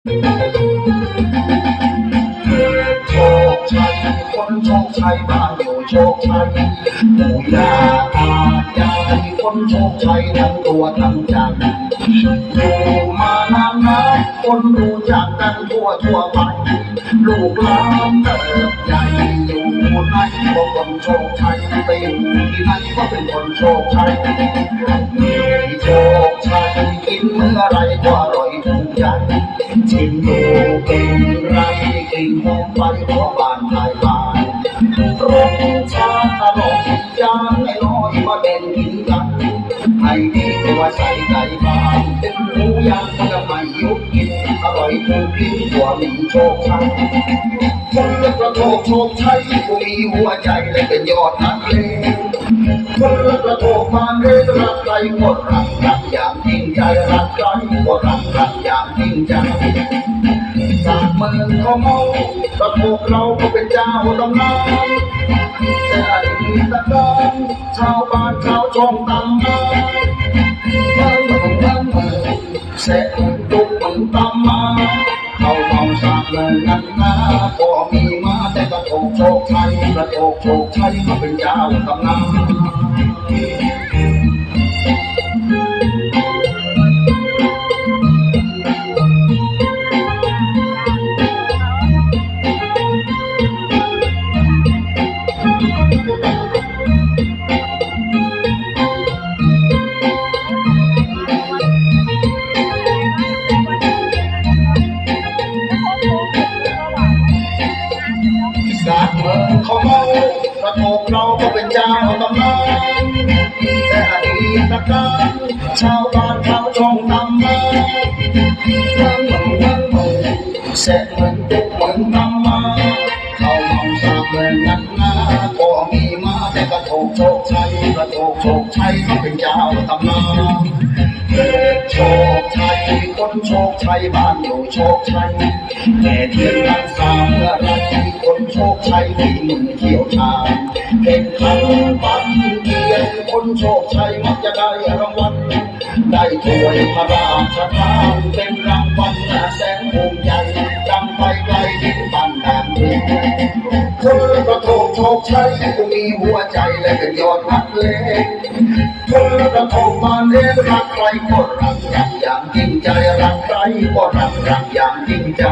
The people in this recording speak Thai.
โชคชัยคนโชคชัยบ้านอยู่โชคชัยหมู่ยาอาญาคนโชคชัยทั้งตัวทั้งใจอยู่มานานนับคนรู้จักกันทั่วทั่วไปลูกหลานเติบใหญ่อยู่ไหนก็คนโชคชัยไปอยู่ที่ไหนก็เป็นคนโชคชัยมีโชคชัยกินเมื่อไรก็ร กลิ่นหอมไปเพราะบานภายบานรสชาติอร่อยจานให้น้อยมาแบ่งกินกันให้ดีกว่าใส่ไก่บ้านเป็นหมูย่างก็ไม่ยุบกินอร่อยถูกกินกว่ามีโชคชัยคนละกระโทกโชคชัยผู้มีหัวใจและเป็นยอดนักเลงคนละกระโทกมาเรนรักใครก็รักรักอย่างจริงใจรักใครก็รักรักอย่างจริงใจ จากเมืองเขาเมากระโกเราก็เป็นเจ้าตำนานแต่อดีตการชาวบ้านชาวช่องตำนานเมืองเมืองเมืองเมืองเสร็จตุกเมืองตำมาเขาเมาสากเงินนั้นนาก็มีมาแต่กระโชกโชคชัยกระโชกโชคชัยก็เป็นเจ้าตำนาน เราก็เป็นเจ้าตำนานแต่อดีตการชาวบ้านเขาวช่องตำนานเมืองเมืองเมืองเมือเสร็จเหมือนตุกเหมือนตำมาเขามองตาเหมือนนั้นนาก็มีมาแต่กระโชกโชคชัยกระโชกโชคชัยเขาเป็นเจ้าตำนาน ชคชัยบ้านอยู่โชคชัยแก่เทียนรักษาเมื่อไรคนโชคชัยที่มือเขียวชาญเพ่งขันปันเกียรติคนโชคชัยมักจะได้รางวัลได้ถ้วยพระราชทานเป็นรางวัลแสนภูมิใจดังไปไกลถึงบ้านแดนเมือง รักเลงคนละกระทงมาเล่นรักใครก็รักรักอย่างจริงใจรักใครก็รักรักอย่างจริงใจ